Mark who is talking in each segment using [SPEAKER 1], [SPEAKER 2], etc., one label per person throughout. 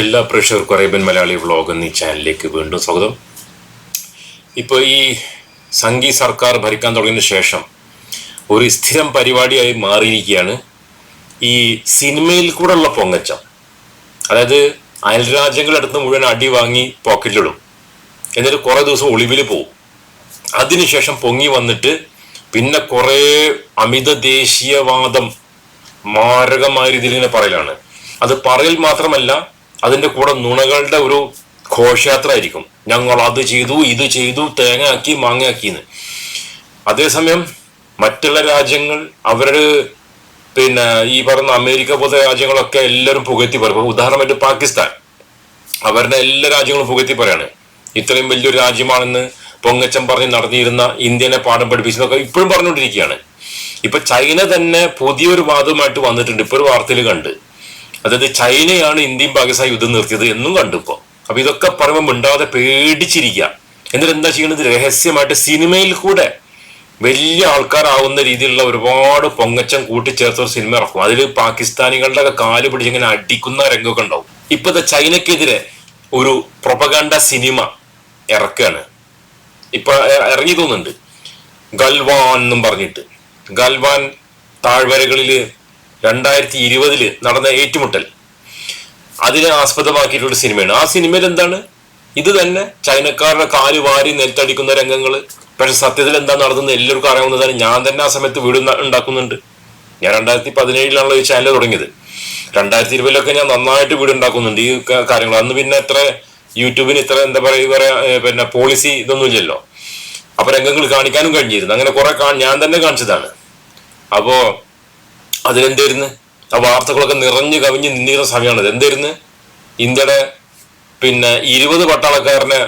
[SPEAKER 1] എല്ലാ പ്രേക്ഷകർക്കും Arabian Malayali vlog എന്നീ ചാനലിലേക്ക് വീണ്ടും സ്വാഗതം. ഇപ്പോൾ ഈ സംഘി സർക്കാർ ഭരിക്കാൻ തുടങ്ങിയതിന് ശേഷം ഒരു സ്ഥിരം പരിപാടിയായി മാറിയിരിക്കുകയാണ് ഈ സിനിമയിൽ കൂടെ ഉള്ള പൊങ്ങച്ചം. അതായത് അയൽരാജ്യങ്ങളടുത്ത് മുഴുവൻ അടി വാങ്ങി പോക്കറ്റിലിടും. എന്നിട്ട് കുറേ ദിവസം ഒളിവിൽ പോവും. അതിനുശേഷം പൊങ്ങി വന്നിട്ട് പിന്നെ കുറേ അമിത ദേശീയവാദം മാരകമായ രീതിയിൽ ഇങ്ങനെ പറയലാണ്. അത് പറയൽ മാത്രമല്ല അതിന്റെ കൂടെ നുണകളുടെ ഒരു ഘോഷയാത്ര ആയിരിക്കും ഞങ്ങൾ അത് ചെയ്തു ഇത് ചെയ്തു തേങ്ങ ആക്കി മാങ്ങയാക്കിന്ന്. അതേസമയം മറ്റുള്ള രാജ്യങ്ങൾ അവരുടെ പിന്നെ ഈ പറഞ്ഞ അമേരിക്ക പോലത്തെ രാജ്യങ്ങളൊക്കെ എല്ലാവരും പുകഴ്ത്തി പറയും. ഉദാഹരണമായിട്ട് പാകിസ്ഥാൻ. അവരുടെ എല്ലാ രാജ്യങ്ങളും പുകഴ്ത്തി പറയാണ്. ഇത്രയും വലിയൊരു രാജ്യമാണെന്ന് പൊങ്ങച്ചം പറഞ്ഞ് നടന്നിരുന്ന ഇന്ത്യനെ പാഠം പഠിപ്പിച്ചതൊക്കെ ഇപ്പോഴും പറഞ്ഞുകൊണ്ടിരിക്കുകയാണ്. ഇപ്പൊ ചൈന തന്നെ പുതിയൊരു വാദവുമായിട്ട് വന്നിട്ടുണ്ട്. ഇപ്പൊ ഒരു വാർത്തയിൽ കണ്ട്. അതായത് ചൈനയാണ് ഇന്ത്യയും പാകിസ്ഥാൻ യുദ്ധം നിർത്തിയത് എന്നും കണ്ടു ഇപ്പോ. അപ്പൊ ഇതൊക്കെ പറയുമ്പോൾ മിണ്ടാതെ പേടിച്ചിരിക്കുക എന്നിട്ട് എന്താ ചെയ്യുന്നത് രഹസ്യമായിട്ട് സിനിമയിൽ കൂടെ വലിയ ആൾക്കാരാവുന്ന രീതിയിലുള്ള ഒരുപാട് പൊങ്ങച്ചം കൂട്ടിച്ചേർത്ത ഒരു സിനിമ ഇറക്കും. അതിൽ പാകിസ്ഥാനികളുടെ ഒക്കെ കാൽ പിടിച്ച് ഇങ്ങനെ അടിക്കുന്ന രംഗമൊക്കെ ഉണ്ടാവും. ഇപ്പോഴത്തെ ചൈനക്കെതിരെ ഒരു പ്രൊപ്പഗാൻഡ സിനിമ ഇറക്കുകയാണ് ഇപ്പൊ ഇറങ്ങി തോന്നുന്നുണ്ട്. ഗൽവാൻ എന്നും പറഞ്ഞിട്ട്. ഗൽവാൻ താഴ്വരകളിൽ രണ്ടായിരത്തി ഇരുപതിൽ നടന്ന ഏറ്റുമുട്ടൽ. അതിനെ ആസ്പദമാക്കിയിട്ടുള്ള സിനിമയാണ്. ആ സിനിമയിൽ എന്താണ് ഇത് തന്നെ ചൈനക്കാരുടെ കാൽ വാരി നെൽത്തടിക്കുന്ന രംഗങ്ങൾ പക്ഷെ സത്യത്തിൽ എന്താ നടന്നത്? എല്ലാവർക്കും അറിയാവുന്നതാണ്. ഞാൻ തന്നെ ആ സമയത്ത് വീട് ഉണ്ടാ- ഉണ്ടാക്കുന്നുണ്ട്. ഞാൻ രണ്ടായിരത്തി പതിനേഴിലാണല്ലോ ഈ ചാനൽ തുടങ്ങിയത്. രണ്ടായിരത്തി ഇരുപതിലൊക്കെ ഞാൻ നന്നായിട്ട് വീട് ഉണ്ടാക്കുന്നുണ്ട്. ഈ കാര്യങ്ങൾ അന്ന് പിന്നെ എത്ര യൂട്യൂബിന് ഇത്ര എന്താ പറയുക പറയാ പിന്നെ പോളിസി ഇതൊന്നും ഇല്ലല്ലോ. അപ്പൊ രംഗങ്ങൾ കാണിക്കാനും കഴിഞ്ഞിരുന്നു. അങ്ങനെ കുറെ ഞാൻ തന്നെ കാണിച്ചതാണ്. അപ്പോ അതിലെന്തായിരുന്നു ആ വാർത്തകളൊക്കെ നിറഞ്ഞു കവിഞ്ഞ് നിന്നിരുന്ന സമയമാണ് എന്തായിരുന്നു ഇന്ത്യയുടെ പിന്നെ ഇരുപത് പട്ടാളക്കാരനെ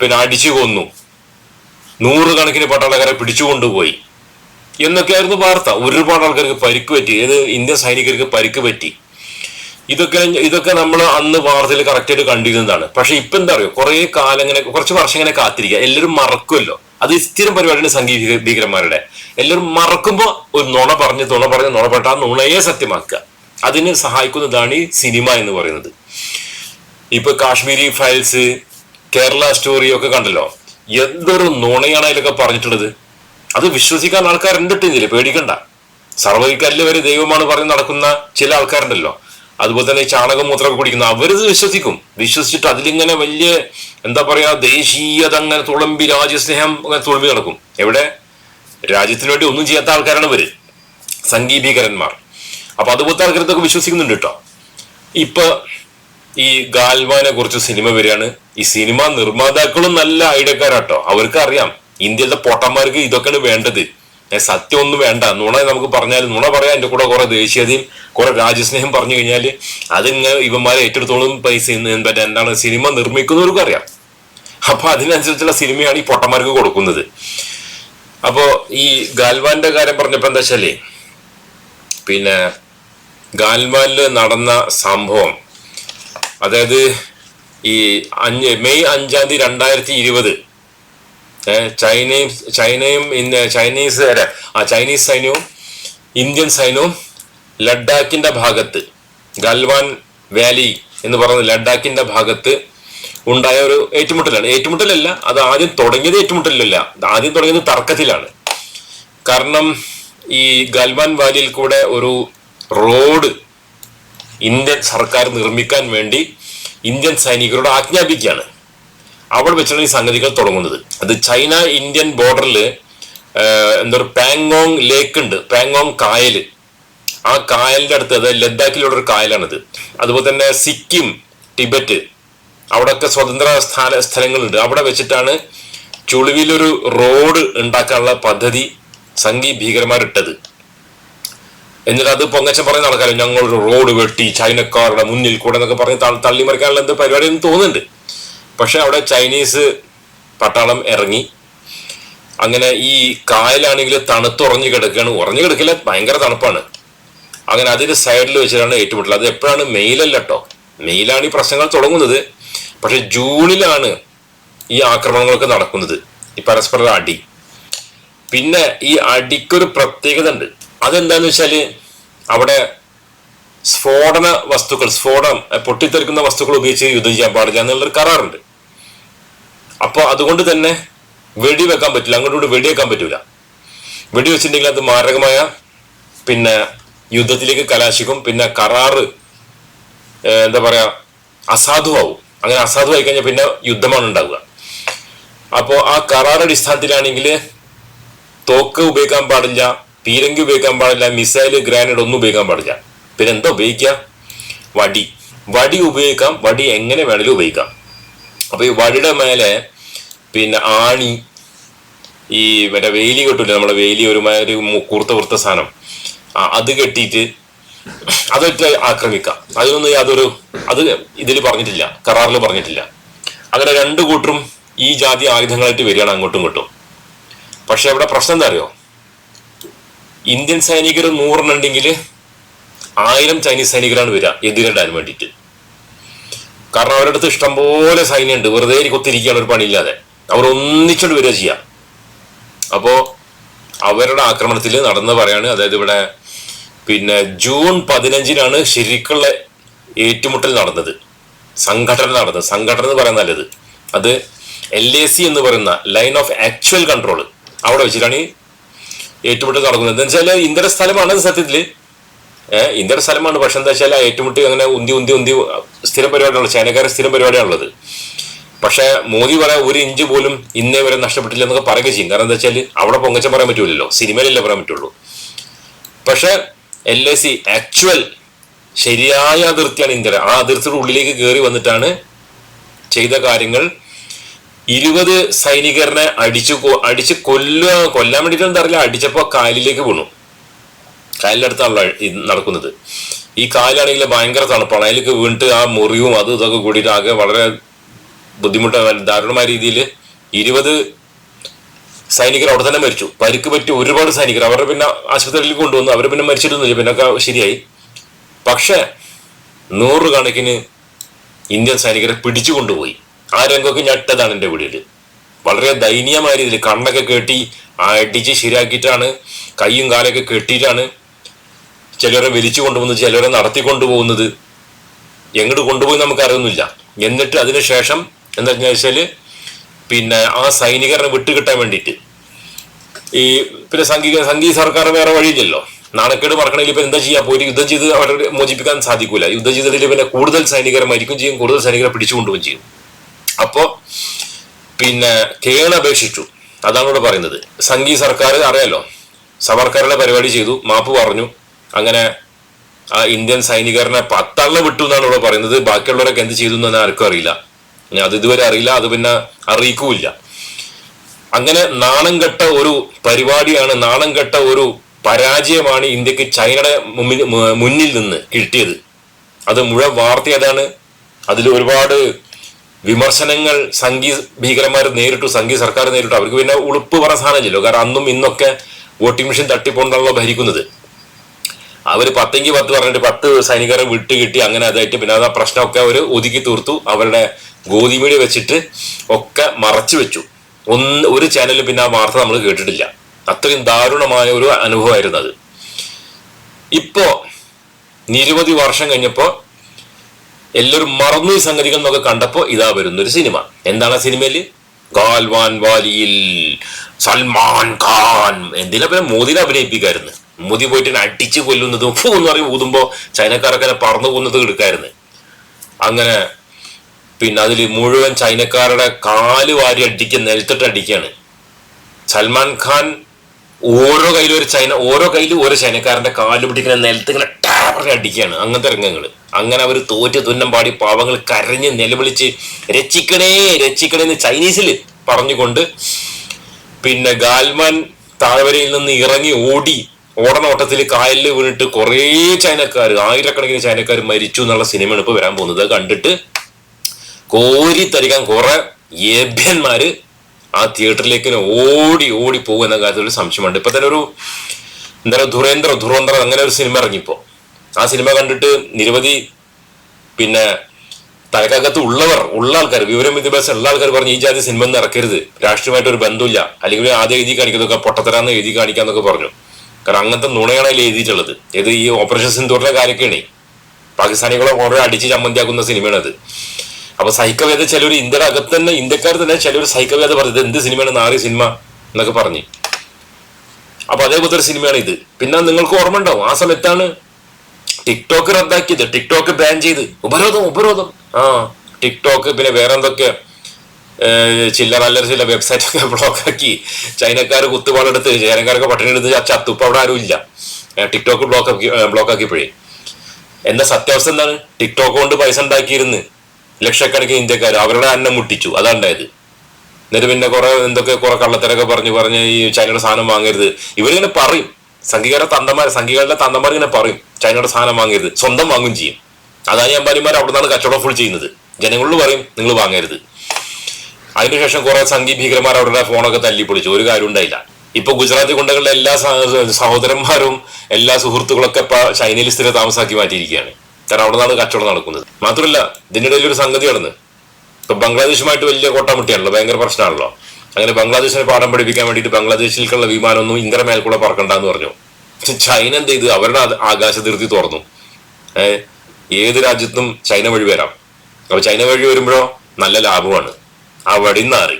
[SPEAKER 1] പിന്നെ അടിച്ചു കൊന്നു. നൂറുകണക്കിന് പട്ടാളക്കാരെ പിടിച്ചുകൊണ്ടുപോയി എന്നൊക്കെയായിരുന്നു വാർത്ത. ഒരുപാട് ആൾക്കാർക്ക് പരിക്ക് പറ്റി. ഏത് ഇന്ത്യൻ സൈനികർക്ക് പരിക്ക് പറ്റി. ഇതൊക്കെ ഇതൊക്കെ നമ്മൾ അന്ന് വാർത്തയിൽ കറക്റ്റായിട്ട് കണ്ടിരുന്നതാണ്. പക്ഷെ ഇപ്പൊ എന്താ അറിയോ? കുറെ കാലം ഇങ്ങനെ കുറച്ച് വർഷം ഇങ്ങനെ കാത്തിരിക്കുക. എല്ലാവരും മറക്കുമല്ലോ അത് സ്ഥിരം പരിപാടിയാണ് സംഗീത ഭീകരന്മാരുടെ. എല്ലാവരും മറക്കുമ്പോൾ ഒരു നുണ പറഞ്ഞ് നുണ പറഞ്ഞ് നുണ പറഞ്ഞിട്ട് ആ നുണയെ സത്യമാക്കുക. അതിന് സഹായിക്കുന്നതാണ് ഈ സിനിമ എന്ന് പറയുന്നത്. ഇപ്പൊ കാശ്മീരി ഫയൽസ് കേരള സ്റ്റോറി ഒക്കെ കണ്ടല്ലോ. എന്തൊരു നുണയാണ് അതിലൊക്കെ പറഞ്ഞിട്ടുള്ളത്. അത് വിശ്വസിക്കാൻ ആൾക്കാരുണ്ട് ഇതിൽ. പേടിക്കണ്ട. സർവകല്ല് വരെ ദൈവമാണ് പറഞ്ഞ് നടക്കുന്ന ചില ആൾക്കാരുണ്ടല്ലോ. അതുപോലെ തന്നെ ചാണകമൂത്രമൊക്കെ കുടിക്കുന്ന. അവരിത് വിശ്വസിക്കും. വിശ്വസിച്ചിട്ട് അതിലിങ്ങനെ വലിയ എന്താ പറയാ ദേശീയത അങ്ങനെ തുളമ്പി രാജ്യസ്നേഹം അങ്ങനെ തുളമ്പി നടക്കും. എവിടെ? രാജ്യത്തിന് വേണ്ടി ഒന്നും ചെയ്യാത്ത ആൾക്കാരാണ് ഇവർ. സംഗീതീകരന്മാർ അപ്പൊ അതുപോലത്തെ ആൾക്കാരത്തൊക്കെ വിശ്വസിക്കുന്നുണ്ട് കേട്ടോ. ഇപ്പൊ ഈ ഗാൽവാനെ കുറിച്ച് സിനിമ വരികയാണ്. ഈ സിനിമ നിർമ്മാതാക്കളും നല്ല ഐഡിയക്കാരാട്ടോ അവർക്ക് അറിയാം ഇന്ത്യയിലെ പൊട്ടന്മാർക്ക് ഇതൊക്കെയാണ് വേണ്ടത്. സത്യം ഒന്നും വേണ്ട. നുണ നമുക്ക് പറഞ്ഞാൽ നുണ പറയാൻ എന്റെ കൂടെ കുറെ ദേശീയതയും കുറെ രാജ്യസ്നേഹം പറഞ്ഞു കഴിഞ്ഞാൽ അതിങ്ങനെ ഇവന്മാരെ ഏറ്റെടുത്തോളം പൈസ മറ്റേ എന്താണ് സിനിമ നിർമ്മിക്കുന്നവർക്കും അറിയാം. അപ്പൊ അതിനനുസരിച്ചുള്ള സിനിമയാണ് ഈ പൊട്ടന്മാർക്ക് കൊടുക്കുന്നത്. അപ്പോ ഈ ഗാൽവാന്റെ കാര്യം പറഞ്ഞപ്പോ എന്താ വെച്ചാലേ പിന്നെ ഗാൽവാനിൽ നടന്ന സംഭവം അതായത് ഈ അഞ്ച് മെയ് അഞ്ചാം തീയതി രണ്ടായിരത്തി ഇരുപത് ചൈനയും ചൈനയും ചൈനീസ് ആ ചൈനീസ് സൈന്യവും ഇന്ത്യൻ സൈന്യവും ലഡാക്കിന്റെ ഭാഗത്ത് ഗൽവാൻ വാലി എന്ന് പറയുന്ന ലഡാക്കിന്റെ ഭാഗത്ത് ഉണ്ടായ ഒരു ഏറ്റുമുട്ടലാണ്. ഏറ്റുമുട്ടലല്ല അത് ആദ്യം തുടങ്ങിയത് ഏറ്റുമുട്ടലല്ല അത് ആദ്യം തുടങ്ങിയത് തർക്കത്തിലാണ്. കാരണം ഈ ഗൽവാൻ വാലിയിൽ കൂടെ ഒരു റോഡ് ഇന്ത്യൻ സർക്കാർ നിർമ്മിക്കാൻ വേണ്ടി ഇന്ത്യൻ സൈനികരോട് ആജ്ഞാപിക്കുകയാണ്. അവിടെ വെച്ചാണ് ഈ സംഗതികൾ തുടങ്ങുന്നത്. അത് ചൈന ഇന്ത്യൻ ബോർഡറിൽ എന്താ പറയുക പാങ്ങോങ് ലേക്ക് ഉണ്ട്. പാങ്ങോങ് കായൽ ആ കായലിന്റെ അടുത്ത് അതായത് ലഡാക്കിലുള്ള ഒരു കായലാണിത്. അതുപോലെ തന്നെ സിക്കിം ടിബറ്റ് അവിടെയൊക്കെ സ്വതന്ത്ര സ്ഥല സ്ഥലങ്ങളുണ്ട്. അവിടെ വെച്ചിട്ടാണ് ചുളിവിലൊരു റോഡ് ഉണ്ടാക്കാനുള്ള പദ്ധതി സംഘി ഭീകരന്മാരിട്ടത്. എന്നിട്ട് അത് പൊങ്ങച്ചൻ പറഞ്ഞ് നടക്കാലോ ഞങ്ങളൊരു റോഡ് വെട്ടി ചൈനക്കാരുടെ മുന്നിൽ കൂടെ എന്നൊക്കെ പറഞ്ഞ് തള്ളി- തള്ളിമറിക്കാനുള്ള എന്ത് പരിപാടി എന്ന് തോന്നുന്നുണ്ട്. പക്ഷെ അവിടെ ചൈനീസ് പട്ടാളം ഇറങ്ങി. അങ്ങനെ ഈ കായലാണെങ്കിൽ തണുത്തുറഞ്ഞു കിടക്കുകയാണ് ഉറഞ്ഞു കിടക്കില്ല ഭയങ്കര തണുപ്പാണ്. അങ്ങനെ അതിന്റെ സൈഡിൽ വെച്ചിട്ടാണ് ഏറ്റുമുട്ടൽ. അത് എപ്പോഴാണ്? മെയിലല്ല കേട്ടോ മെയിലാണ് ഈ പ്രശ്നങ്ങൾ തുടങ്ങുന്നത്. പക്ഷെ ജൂണിലാണ് ഈ ആക്രമണങ്ങളൊക്കെ നടക്കുന്നത്. ഈ പരസ്പര അടി. പിന്നെ ഈ അടിക്കൊരു പ്രത്യേകത ഉണ്ട്. അതെന്താന്ന് വെച്ചാൽ അവിടെ സ്ഫോടന വസ്തുക്കൾ സ്ഫോടനം പൊട്ടിത്തെറിക്കുന്ന വസ്തുക്കൾ ഉപയോഗിച്ച് യുദ്ധം ചെയ്യാൻ പാടില്ല എന്നുള്ളൊരു കരാറുണ്ട്. അപ്പോൾ അതുകൊണ്ട് തന്നെ വെടി വെക്കാൻ പറ്റില്ല. അങ്ങോട്ടും വെടി വെക്കാൻ പറ്റൂല. വെടി വെച്ചിട്ടുണ്ടെങ്കിൽ അത് മാരകമായ പിന്നെ യുദ്ധത്തിലേക്ക് കലാശിക്കും. പിന്നെ കരാറ് എന്താ പറയാ അസാധുവാകും അങ്ങനെ അസാധുവായി കഴിഞ്ഞാൽ പിന്നെ യുദ്ധമാണ് ഉണ്ടാവുക. അപ്പോൾ ആ കരാർ അടിസ്ഥാനത്തിലാണെങ്കിൽ തോക്ക് ഉപയോഗിക്കാൻ പാടില്ല പീരങ്കി ഉപയോഗിക്കാൻ പാടില്ല മിസൈൽ ഗ്രാനേഡ് ഒന്നും ഉപയോഗിക്കാൻ പാടില്ല. പിന്നെ എന്താ ഉപയോഗിക്കുക? വടി. വടി ഉപയോഗിക്കാം. വടി എങ്ങനെ വേണമെങ്കിലും ഉപയോഗിക്കാം. അപ്പൊ ഈ വടിയുടെ മേലെ പിന്നെ ആണി ഈ മറ്റേ വേലി കെട്ടില്ല നമ്മുടെ വേലി ഒരു മാതിരി മു- കൂർത്ത വൃത്ത സാധനം. അത് കെട്ടിയിട്ട് അതൊക്കെ ആക്രമിക്കാം. അതിനൊന്നും യാതൊരു അത് ഇതിൽ പറഞ്ഞിട്ടില്ല കരാറിൽ പറഞ്ഞിട്ടില്ല. അങ്ങനെ രണ്ടു കൂട്ടരും ഈ ജാതി ആയുധങ്ങളായിട്ട് വരികയാണ് അങ്ങോട്ടും ഇങ്ങോട്ടും. പക്ഷെ ഇവിടെ പ്രശ്നം എന്താ അറിയോ? ഇന്ത്യൻ സൈനികർ നൂറെണ്ണുണ്ടെങ്കിൽ ആയിരം ചൈനീസ് സൈനികരാണ് വരിക എതിരിടാൻ വേണ്ടിയിട്ട്. കാരണം അവരുടെ അടുത്ത് ഇഷ്ടംപോലെ സൈന്യമുണ്ട്. വെറുതെ കൊത്തിരിക്കുകയാണ് ഒരു പണിയില്ലാതെ. അവർ ഒന്നിച്ചുകൊണ്ട് വരിക ചെയ്യാം. അപ്പോൾ അവരുടെ ആക്രമണത്തിൽ നടന്ന് പറയാണ് അതായത് ഇവിടെ പിന്നെ ജൂൺ പതിനഞ്ചിനാണ് ശരിക്കുള്ള ഏറ്റുമുട്ടൽ നടന്നത്. സംഘടന നടന്നത്. സംഘടന എന്ന് പറയാൻ നല്ലത്. അത് എൽ എ സി എന്ന് പറയുന്ന ലൈൻ ഓഫ് ആക്ച്വൽ കൺട്രോൾ അവിടെ വെച്ചിട്ടാണ് ഏറ്റുമുട്ടൽ നടക്കുന്നത്. എന്താ വെച്ചാൽ ഇന്ത്യയുടെ സ്ഥലമാണ് സത്യത്തിൽ. ഏഹ് ഇന്ത്യയുടെ സ്ഥലമാണ്. പക്ഷെ എന്താ വെച്ചാൽ ഏറ്റുമുട്ടി അങ്ങനെ ഉന്തി ഉന്തി ഉന്തി സ്ഥിരം പരിപാടിയാണ് ചൈനക്കാരെ സ്ഥിരം പരിപാടിയാണുള്ളത്. പക്ഷെ മോദി പറയാൻ ഒരു ഇഞ്ച് പോലും ഇന്നേ വരെ നഷ്ടപ്പെട്ടില്ല എന്നൊക്കെ പറയുക ചെയ്യും. കാരണം എന്താ വെച്ചാൽ അവിടെ പൊങ്ങച്ചം പറയാൻ പറ്റൂലല്ലോ. സിനിമയിലല്ലേ പറയാൻ പറ്റുള്ളൂ. പക്ഷെ എൽ എ സി ആക്ച്വൽ ശരിയായ അതിർത്തിയാണ് ഇന്ത്യ ആ അതിർത്തിയുടെ ഉള്ളിലേക്ക് കയറി വന്നിട്ടാണ് ചെയ്ത കാര്യങ്ങൾ ഇരുപത് സൈനികരനെ അടിച്ചു അടിച്ച് കൊല്ലുക. കൊല്ലാൻ വേണ്ടിയിട്ടെന്താ അറിയില്ല അടിച്ചപ്പോ കാലിലേക്ക് വീണു കായലിനടുത്താണല്ലോ നടക്കുന്നത്. ഈ കായലാണെങ്കിൽ ഭയങ്കര തണുപ്പാണ്. അതിലേക്ക് വീണിട്ട് ആ മുറിവും അതും ഇതൊക്കെ കൂടിയിട്ട് ആകെ വളരെ ബുദ്ധിമുട്ട് ദാരുണമായ രീതിയിൽ ഇരുപത് സൈനികർ അവിടെ തന്നെ മരിച്ചു. പരിക്ക് പറ്റി ഒരുപാട് സൈനികർ. അവരെ പിന്നെ ആശുപത്രിയിൽ കൊണ്ടുവന്നു. അവർ പിന്നെ മരിച്ചിട്ടൊന്നുമില്ല. പിന്നെ ഒക്കെ ശരിയായി. പക്ഷെ നൂറുകണക്കിന് ഇന്ത്യൻ സൈനികരെ പിടിച്ചു കൊണ്ടുപോയി. ആ രംഗമൊക്കെ ഞെട്ടതാണ് എന്റെ വീടിൽ വളരെ ദയനീയമായ രീതിയിൽ കണ്ണൊക്കെ കെട്ടി അടിച്ച് ശരിയാക്കിയിട്ടാണ് കൈയും കാലൊക്കെ കെട്ടിയിട്ടാണ് ചിലരെ വലിച്ചു കൊണ്ടുപോകുന്നത് ചിലരെ നടത്തി കൊണ്ടുപോകുന്നത്. എങ്ങോട്ട് കൊണ്ടുപോയി നമുക്ക് അറിയുന്നില്ല എന്നിട്ട് അതിനുശേഷം എന്താ വെച്ചാൽ പിന്നെ ആ സൈനികരെ വിട്ടുകിട്ടാൻ വേണ്ടിയിട്ട്. ഈ പിന്നെ സംഘീയ സംഘീയ സർക്കാർ വേറെ വഴിയില്ലല്ലോ. നാണക്കേട് മറക്കണമെങ്കിൽ ഇപ്പം എന്താ ചെയ്യാ? പോയി യുദ്ധം ചെയ്ത് അവരെ മോചിപ്പിക്കാൻ സാധിക്കില്ല യുദ്ധം ചെയ്തിട്ട് പിന്നെ കൂടുതൽ സൈനികരെ മരിക്കും ചെയ്യും കൂടുതൽ സൈനികരെ പിടിച്ചു കൊണ്ടുപോകും ചെയ്യും. അപ്പോൾ പിന്നെ കേണപേക്ഷിച്ചു അതാണ് ഇവിടെ പറയുന്നത്. സംഘീയ സർക്കാർ അറിയാലോ? സവർക്കാരുടെ പരിപാടി ചെയ്തു. മാപ്പ് പറഞ്ഞു. അങ്ങനെ ആ ഇന്ത്യൻ സൈനികരനെ പത്തള്ള വിട്ടു എന്നാണ് ഇവിടെ പറയുന്നത്. ബാക്കിയുള്ളവരൊക്കെ എന്ത് ചെയ്തു എന്ന് ആർക്കും അറിയില്ല. അത് ഇതുവരെ അറിയില്ല അത് പിന്നെ അറിയിക്കൂല്ല. അങ്ങനെ നാണം കെട്ട ഒരു പരിപാടിയാണ് നാണം കെട്ട ഒരു പരാജയമാണ് ഇന്ത്യയ്ക്ക് ചൈനയുടെ മുമ്പിൽ മുന്നിൽ നിന്ന് കിട്ടിയത്. അത് മുഴുവൻ വാർത്ത ഏതാണ്? അതിൽ ഒരുപാട് വിമർശനങ്ങൾ സംഘീ ഭീകരന്മാർ നേരിട്ടു സംഘീയ സർക്കാർ നേരിട്ടു. അവർക്ക് പിന്നെ ഉളുപ്പ് പറഞ്ഞ സാധനമില്ലല്ലോ. കാരണം അന്നും ഇന്നൊക്കെ വോട്ടിംഗ് മെഷീൻ തട്ടിപ്പോണ്ടാണല്ലോ ഭരിക്കുന്നത്. അവർ പത്തെങ്കിൽ പത്ത് പറഞ്ഞിട്ട് പത്ത് സൈനികരെ വിട്ട് കിട്ടി അങ്ങനെ അതായിട്ട് പിന്നെ അത് ആ പ്രശ്നമൊക്കെ അവർ ഒതുക്കി തീർത്തു. അവരുടെ ഗോതിമീഡിയ വെച്ചിട്ട് ഒക്കെ മറച്ചു വെച്ചു. ഒന്ന് ഒരു ചാനലിൽ പിന്നെ ആ വാർത്ത നമ്മൾ കേട്ടിട്ടില്ല. അത്രയും ദാരുണമായ ഒരു അനുഭവമായിരുന്നു അത്. ഇപ്പോ നിരവധി വർഷം കഴിഞ്ഞപ്പോൾ എല്ലാവരും മറന്നു ഈ സംഗതികൾ എന്നൊക്കെ കണ്ടപ്പോ ഇതാ വരുന്ന ഒരു സിനിമ. എന്താണ് ആ സിനിമയിൽ ഗാൽവാൻ വാലിയിൽ സൽമാൻ ഖാൻ. എന്തിനാ പിന്നെ മോദിനെ അഭിനയിപ്പിക്കായിരുന്നു? മോദി പോയിട്ട് അടിച്ചു കൊല്ലുന്നതും എന്ന് പറയും ഊതുമ്പോ ചൈനക്കാരൊക്കെ പറന്നു പോകുന്നത് എടുക്കായിരുന്നു. അങ്ങനെ പിന്നെ അതിൽ മുഴുവൻ ചൈനക്കാരുടെ കാൽ വാരി അടിക്കുക നിലത്തിട്ട് അടിക്കുകയാണ്. സൽമാൻ ഖാൻ ഓരോ കയ്യിലും ഒരു ചൈന ഓരോ കയ്യിലും ഓരോ ചൈനക്കാരന്റെ കാൽ പിടിക്കുന്ന നിലത്ത് ഇങ്ങനെ ടാപ്പറിന് അടിക്കുകയാണ് അങ്ങനത്തെ രംഗങ്ങൾ അങ്ങനെ അവർ തോറ്റ് തുന്നം പാടി പാവങ്ങൾ കരഞ്ഞ് നിലവിളിച്ച് രക്ഷിക്കണേ രക്ഷിക്കണേ എന്ന് ചൈനീസിൽ പറഞ്ഞുകൊണ്ട് പിന്നെ ഗാൽമാൻ താഴ്വരയിൽ നിന്ന് ഇറങ്ങി ഓടി ഓടനോട്ടത്തിൽ കായലിൽ വീണിട്ട് കുറേ ചൈനക്കാർ ആയിരക്കണക്കിന് ചൈനക്കാർ മരിച്ചു എന്നുള്ള സിനിമയാണ് ഇപ്പൊ വരാൻ പോകുന്നത്. കണ്ടിട്ട് കോരി തരിക്കാൻ കുറെ ഏഭ്യന്മാര് ആ തിയേറ്ററിലേക്ക് ഓടി ഓടി പോകും എന്ന കാര്യത്തിൽ ഒരു സംശയമുണ്ട്. ഇപ്പൊ തന്നെ ഒരു എന്താ പറയുക ധുരേന്ദ്ര അങ്ങനെ ഒരു സിനിമ ഇറങ്ങിപ്പോ. ആ സിനിമ കണ്ടിട്ട് നിരവധി പിന്നെ തലക്കകത്ത് ഉള്ളവർ ഉള്ള ആൾക്കാർ വിവരം വിദ്യാഭ്യാസം ഉള്ള ആൾക്കാർ പറഞ്ഞു ഈ ജാതി സിനിമ ഒന്നും ഇറക്കരുത്. രാഷ്ട്രീയമായിട്ട് ഒരു ബന്ധമില്ല. അല്ലെങ്കിൽ ആദ്യം എഴുതി കാണിക്കുന്നതൊക്കെ പൊട്ടത്തരാന്ന് എഴുതി കാണിക്കാന്നൊക്കെ പറഞ്ഞു. കാരണം അങ്ങനത്തെ നുണയാണ് അതിൽ എഴുതിയിട്ടുള്ളത്. ഏത് ഈ ഓപ്പറേഷൻ സിന്ധൂറിന്റെ കാര്യമൊക്കെയാണ്. പാകിസ്ഥാനികളെ ഓരോ അടിച്ച് ചമ്മന്തിയാക്കുന്ന സിനിമയാണ് അത് അപ്പൊ സൈക്കവേദ ചിലർ ഇന്ത്യയുടെ അകത്ത് തന്നെ ഇന്ത്യക്കാർ തന്നെ ചിലർ സൈക്കവേദ പറഞ്ഞത് എന്ത് സിനിമയാണ്? നാറി സിനിമ എന്നൊക്കെ പറഞ്ഞു. അപ്പൊ അതേപോലത്തെ ഒരു സിനിമയാണ് ഇത്. പിന്നെ നിങ്ങൾക്ക് ഓർമ്മ ഉണ്ടാവും ആ സമയത്താണ് ടിക്ടോക്ക് റദ്ദാക്കിയത്. ടിക്ടോക്ക് ബാൻ ചെയ്ത്. ഉപരോധം ഉപരോധം. ആ ടിക്ടോക്ക് പിന്നെ വേറെ എന്തൊക്കെ ഏഹ് ചില്ലറ അല്ലറ ചില വെബ്സൈറ്റൊക്കെ ബ്ലോക്ക് ആക്കി ചൈനക്കാർ കുത്തുപാടെടുത്ത് ചൈനക്കാരൊക്കെ പട്ടിണി എടുത്ത് ചത്തു ഇപ്പൊ അവിടെ ആരും ഇല്ല ടിക്ടോക്ക് ബ്ലോക്ക് ആക്കി ബ്ലോക്ക് ആക്കിയപ്പോഴേ. എന്താ സത്യാവസ്ഥ എന്താണ്? ടിക്ടോക്ക് കൊണ്ട് പൈസ ഉണ്ടാക്കിയിരുന്ന് ലക്ഷക്കണക്കിന് ഇന്ത്യക്കാർ അവരുടെ അന്നം മുട്ടിച്ചു. അതാണ്ടായത് എന്നിട്ട് പിന്നെ കുറെ എന്തൊക്കെ കുറെ കള്ളത്തരൊക്കെ പറഞ്ഞു പറഞ്ഞ് ഈ ചൈനയുടെ സാധനം വാങ്ങരുത്. ഇവരിങ്ങനെ പറയും. സംഘികളുടെ തന്തമാർ സംഘികളുടെ തന്തമാർ ഇങ്ങനെ പറയും. ചൈനയുടെ സാധനം വാങ്ങരുത്. സ്വന്തം വാങ്ങും ചെയ്യും. അതാണ് അമ്പാനിമാർ അവിടെ നിന്നാണ് കച്ചവടം ഫുൾ ചെയ്യുന്നത്. ജനങ്ങളിൽ പറയും നിങ്ങൾ വാങ്ങരുത്. അതിനുശേഷം കുറെ സംഘി ഭീകരന്മാർ അവരുടെ ഫോണൊക്കെ തല്ലിപ്പൊളിച്ചു. ഒരു കാര്യം ഉണ്ടായില്ല. ഇപ്പൊ ഗുജറാത്തി ഗുണ്ടകളുടെ എല്ലാ സഹോദരന്മാരും എല്ലാ സുഹൃത്തുക്കളൊക്കെ ചൈനയിൽ സ്ഥിര താമസാക്കി മാറ്റിയിരിക്കുകയാണ്. കാരണം അവിടെ നിന്നാണ് കച്ചവടം നടക്കുന്നത്. മാത്രമല്ല ഇതിനിടയിൽ ഒരു സംഗതി നടന്ന്. ഇപ്പൊ ബംഗ്ലാദേശുമായിട്ട് വലിയ കോട്ടാമുട്ടിയാണല്ലോ ഭയങ്കര പ്രശ്നമാണല്ലോ. അങ്ങനെ ബംഗ്ലാദേശിനെ പാഠം പഠിപ്പിക്കാൻ വേണ്ടിയിട്ട് ബംഗ്ലാദേശിലേക്കുള്ള വിമാനമൊന്നും ഇന്ത്യ മേൽക്കൂടെ പറക്കണ്ടെന്ന് പറഞ്ഞു. ചൈന എന്ത് ചെയ്തു? അവരുടെ ആകാശ ആകാശതിർത്തി തുറന്നു. ഏഹ് ഏത് രാജ്യത്തും ചൈന വഴി വരാം. അപ്പൊ ചൈന വഴി വരുമ്പോഴോ നല്ല ലാഭമാണ്. അവിടെ നാറി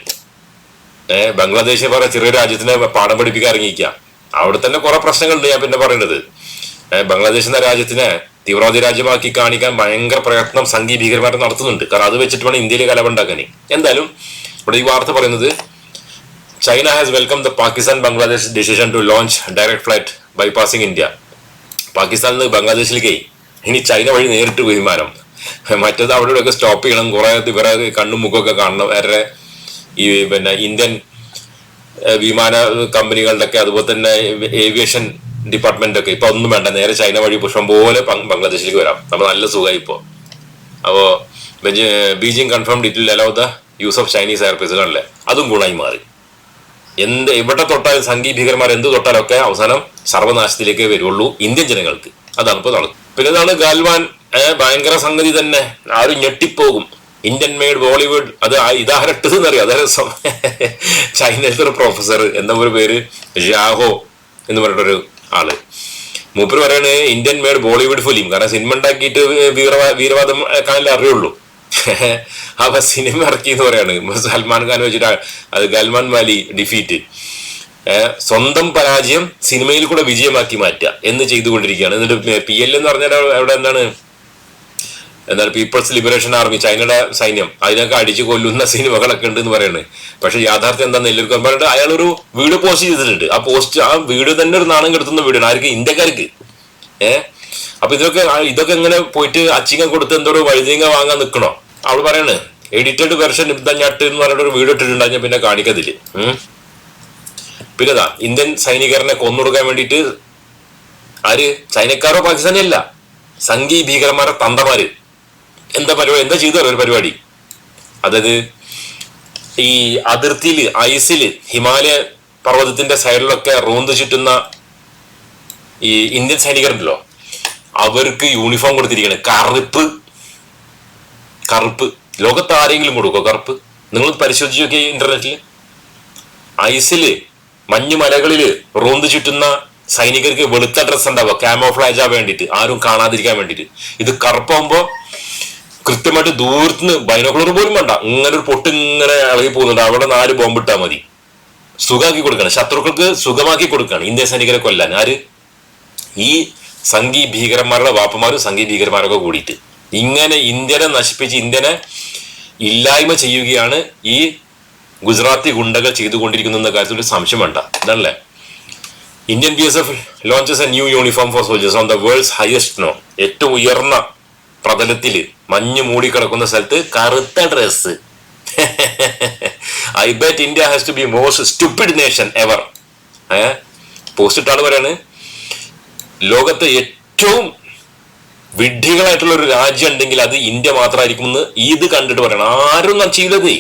[SPEAKER 1] ഏഹ് ബംഗ്ലാദേശ് പറയാ ചെറിയ രാജ്യത്തിനെ പാഠം പഠിപ്പിക്കാൻ ഇറങ്ങിയിരിക്കുക അവിടെ തന്നെ കുറെ പ്രശ്നങ്ങളുണ്ട് ഞാൻ പിന്നെ പറയുന്നത് ബംഗ്ലാദേശ് എന്ന രാജ്യത്തിനെ തീവ്രവാദി രാജ്യമാക്കി കാണിക്കാൻ ഭയങ്കര പ്രയത്നം സംഘീയ ഭീകരമായിട്ട് നടത്തുന്നുണ്ട്. കാരണം അത് വെച്ചിട്ട് വേണം ഇന്ത്യയിലെ കലവുണ്ടാക്കാൻ. എന്തായാലും ഇവിടെ ഈ വാർത്ത പറയുന്നത് China has welcome the Pakistan Bangladesh decision to launch direct flight bypassing India പാകിസ്ഥാനിൽ നിന്ന് ബംഗ്ലാദേശിലേക്ക് ഇനി ചൈന വഴി നേരിട്ട് വിമാനം. മറ്റേത് അവിടെ സ്റ്റോപ്പ് ചെയ്യണം. കുറെ ഇവരെ കണ്ണും മുഖമൊക്കെ കാണണം. അവരുടെ ഈ പിന്നെ ഇന്ത്യൻ വിമാന കമ്പനികളുടെ ഒക്കെ അതുപോലെ തന്നെ ഏവിയേഷൻ ഡിപ്പാർട്ട്മെന്റ് ഒക്കെ. ഇപ്പൊ ഒന്നും വേണ്ട. നേരെ ചൈന വഴി പുഷ്പം പോലെ ബംഗ്ലാദേശിലേക്ക് വരാം. നമ്മൾ നല്ല സുഖമായി ഇപ്പോ. അപ്പോ Beji- Beijing confirm it'll allow the use of Chinese എയർപേസുകളല്ലേ അതും ഗുണമായി മാറി. എന്ത് എവിടെ തൊട്ടാലും സംഘീയ ഭീകരന്മാർ എന്ത് തൊട്ടാലൊക്കെ അവസാനം സർവനാശത്തിലേക്കേ വരുള്ളൂ ഇന്ത്യൻ ജനങ്ങൾക്ക്. അതാണ് ഇപ്പൊ നടക്കുന്നത് പിന്നെ ഗാൽവാൻ ഭയങ്കര സംഗതി തന്നെ. ആരും ഞെട്ടിപ്പോകും. ഇന്ത്യൻ മെയ്ഡ് ബോളിവുഡ് അത് ആ- ഇതാ ഇട്ടത് എന്നറിയാം അതായത് ചൈനയിലത്തെ ഒരു പ്രൊഫസർ എന്താ ഒരു പേര് ഷാഹോ എന്ന് പറഞ്ഞിട്ടൊരു ആൾ. മൂപ്പർ പറയാണ് ഇന്ത്യൻ മെയ്ഡ് ബോളിവുഡ് ഫിലിം കാരണം സിനിമ ഉണ്ടാക്കിയിട്ട് വീരവാ വീരവാദം കാണില്ല അറിയുള്ളൂ. അപ്പൊ സിനിമ ഇറക്കി എന്ന് പറയാണ് സൽമാൻ ഖാൻ വെച്ചിട്ട് അത് ഗൽമാൻ വാലി ഡിഫീറ്റ് സ്വന്തം പരാജയം സിനിമയിൽ കൂടെ വിജയമാക്കി മാറ്റുക എന്ന് ചെയ്തുകൊണ്ടിരിക്കുകയാണ്. എന്നിട്ട് പി എൽ എന്ന് പറഞ്ഞാൽ അവിടെ എന്താണ്? എന്താണ് പീപ്പിൾസ് ലിബറേഷൻ ആർമി ചൈനയുടെ സൈന്യം അതിനൊക്കെ അടിച്ചു കൊല്ലുന്ന സിനിമകളൊക്കെ ഉണ്ട് എന്ന് പറയുന്നത് പക്ഷെ യാഥാർത്ഥ്യം എന്താ നെല്ലൂർ പറഞ്ഞിട്ട് അയാൾ ഒരു വീഡിയോ പോസ്റ്റ് ചെയ്തിട്ടുണ്ട്. ആ പോസ്റ്റ് ആ വീഡിയോ തന്നെ ഒരു നാണം കെടുത്തുന്ന വീഡിയോ ആർക്ക്? ഇന്ത്യക്കാർക്ക്. ഏഹ് അപ്പൊ ഇതൊക്കെ ഇതൊക്കെ എങ്ങനെ പോയിട്ട് അച്ചിങ്ങ കൊടുത്ത് എന്തോ വഴുതിങ്ങ വാങ്ങാൻ നിൽക്കണോ അവൾ പറയാണ് എഡിറ്റഡ് വെർഷൻ ഇബ്ദഞ്ഞാട്ട് ഞട്ട് എന്ന് പറഞ്ഞിട്ട് ഒരു വീഡിയോ ഇട്ടിട്ടുണ്ടായി ഞാൻ പിന്നെ കാണിക്കത്തില്ല. പിന്നെതാ പിന്നെ ഇന്ത്യൻ സൈനികരനെ കൊന്നൊടുക്കാൻ വേണ്ടിയിട്ട് ആര്? ചൈനക്കാരോ പാകിസ്ഥാനോ അല്ല സംഘീ ഭീകരന്മാരെ തന്തമാര്. എന്താ പരിപാടി? എന്താ ചെയ്തു ഒരു പരിപാടി? അതായത് ഈ അതിർത്തിയിൽ ഐസിൽ ഹിമാലയ പർവതത്തിന്റെ സൈഡിലൊക്കെ റൂന്ത് ചുറ്റുന്ന ഈ ഇന്ത്യൻ സൈനികരുണ്ടല്ലോ അവർക്ക് യൂണിഫോം കൊടുത്തിരിക്കുകയാണ് കറുപ്പ്. കറുപ്പ്. ലോകത്ത് ആരെങ്കിലും കൊടുക്കോ കറുപ്പ്? നിങ്ങൾ പരിശോധിച്ച് ഇന്റർനെറ്റിൽ ഐസിൽ മഞ്ഞു മലകളിൽ റോന്ത് ചുറ്റുന്ന സൈനികർക്ക് വെളുത്ത ഡ്രസ് ഉണ്ടാവുക. ക്യാമോഫ്ലാജ് വേണ്ടിയിട്ട്. ആരും കാണാതിരിക്കാൻ വേണ്ടിയിട്ട്. ഇത് കറുപ്പാകുമ്പോ കൃത്യമായിട്ട് ദൂരത്തുനിന്ന് ബൈനോക്കുലർ പോലും വേണ്ട. ഇങ്ങനെ ഒരു പൊട്ട് ഇങ്ങനെ ഇളകി പോകുന്നുണ്ട്. അവിടെ നാല് ബോംബിട്ടാ മതി. സുഖമാക്കി കൊടുക്കണം. ശത്രുക്കൾക്ക് സുഖമാക്കി കൊടുക്കുകയാണ് ഇന്ത്യൻ സൈനികരെ കൊല്ലാൻ. ആര്? ഈ സംഘി ഭീകരന്മാരുടെ വാപ്പമാരും സംഘി ഭീകരന്മാരൊക്കെ കൂടിയിട്ട്. ഇങ്ങനെ ഇന്ത്യനെ നശിപ്പിച്ച് ഇന്ത്യനെ ഇല്ലായ്മ ചെയ്യുകയാണ് ഈ ഗുജറാത്തി ഗുണ്ടകൾ ചെയ്തുകൊണ്ടിരിക്കുന്ന കാര്യത്തിൽ ഒരു സംശയം വേണ്ട. ഇതാണല്ലേ Indian B S F launches a new uniform for soldiers on the world's highest no ഏറ്റവും ഉയർന്ന പ്രതലത്തിൽ മഞ്ഞ് മൂടിക്കിടക്കുന്ന സ്ഥലത്ത് കറുത്ത dress I bet India has to be most stupid nation ever post ഇട്ടാണ് പറയാണ് ലോകത്തെ ഏറ്റവും വിഡ്ഢികളായിട്ടുള്ള ഒരു രാജ്യം ഉണ്ടെങ്കിൽ അത് ഇന്ത്യ മാത്രമായിരിക്കും എന്ന് ഇത് കണ്ടിട്ട് പറയണം. ആരും ചെയ്തതേ.